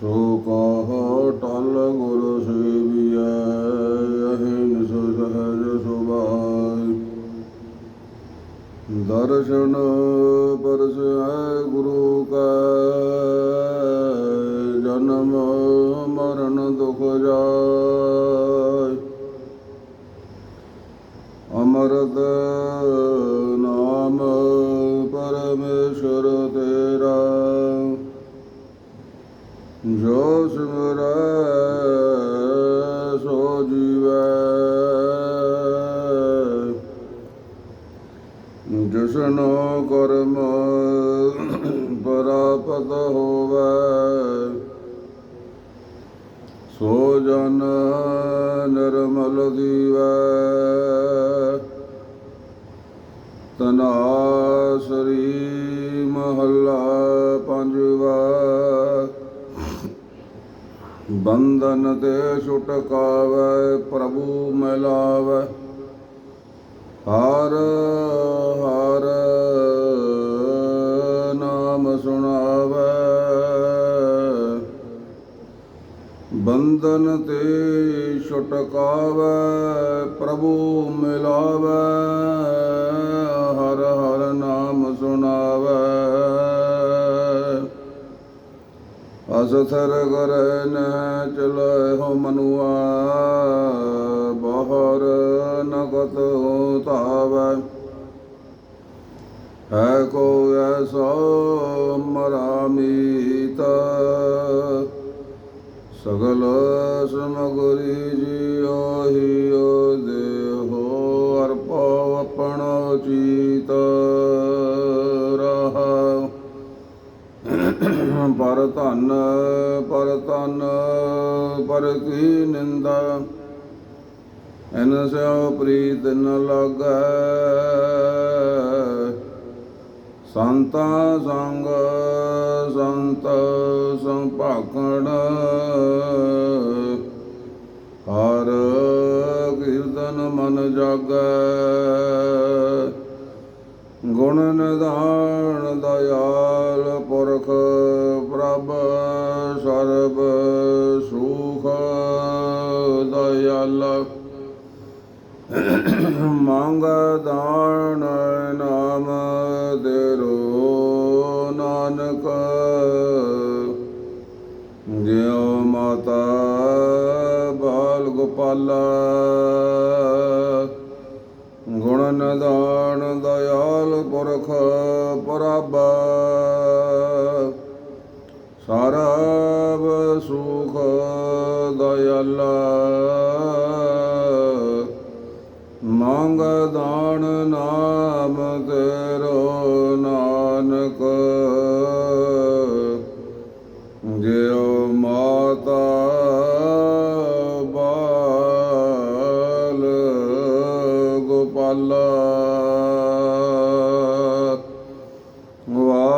ਸੋ ਕਹੋ ਟਲ ਗੁਰ ਸੇਵੀਐ ਅਹਿਨ ਸੋ ਸਹਜ ਸੁਭਾਈ ਦਰਸ਼ਨ ਪਰਸੈ ਗੁਰੂ ਕਾ, ਜਨਮ ਮਰਨ ਦੁਖ ਜਾਇ। ਅਮਰਤ ਨਾਮ ਪਰਮੇਸ਼ਰ ਤੇਰਾ ਜੋ ਸਿਮਰੈ ਸੋ ਜੀਵੈ। ਜਿਸਨੋ ਕਰਮ ਪ੍ਰਾਪਤ ਹੋਵੈ, ਸੋ ਜਨ ਨਿਰਮਲ ਦੀਵੈ ਤਨਾਸਰੀ ਮਹੱਲਾ ਪੰਜਵਾ। ਬੰਧਨ ਤੇ ਛੁਟਕਾਵੈ ਪ੍ਰਭੂ ਮਿਲਾਵੈ। ਹਰ ਹਰ ਨਾਮ ਸੁਣਾਵੈ। ਬੰਧਨ ਤੇ ਛੁਟਕਾਵੈ ਪ੍ਰਭੂ ਮਿਲਾਵੈ। ਅਸਥਰ ਕਰੈ ਨ ਚਲੈ ਹੋ ਮਨੁਆ, ਬਹਰ ਨਗਤ ਧਾਵੈ। ਹੈ ਕੋ ਐਸਾ ਮਰਾਮੀਤ, ਸਗਲ ਸਮਗਰੀ ਜਿਉ ਹਿਉ ਦੇਹੋ ਅਰਪੋ ਆਪਣੋ ਚੀਤ ਰਹਾ ਪਰ ਧਨ ਪਰ ਧਨ, ਪਰ ਕੀ ਨਿੰਦਾ? ਐਨ ਸਿਓ ਪ੍ਰੀਤ ਨ ਲਾਗੈ। ਸੰਤਾ ਸੰਗ, ਸੰਤ ਸੰਭਾਖਣ ਹਰ ਕੀਰਤਨ ਮਨ ਜਾਗੈ। ਗੁਣ ਨਿਧਾਨ ਦਇਆਲ ਪੁਰਖ ਪ੍ਰਭ ਸਰਬ ਸੁਖ ਦਇਆਲ। ਮੰਗ ਦਾਨ ਨਾਮ ਤੇਰੋ ਨਾਨਕ, ਜਿਉ ਮਾਤਾ ਬਾਲ ਗੋਪਾਲਾ ਨਿਦਾਨ ਦਇਆਲ ਪੁਰਖ ਪ੍ਰਭ ਸਰਬ ਸੁਖ ਦਇਆਲਾ। ਮੰਗ ਦਾਨ ਨਾਮ ਤੇਰੋ ਨਾਨਕ। ਜਿਉ ਮਾਤਾ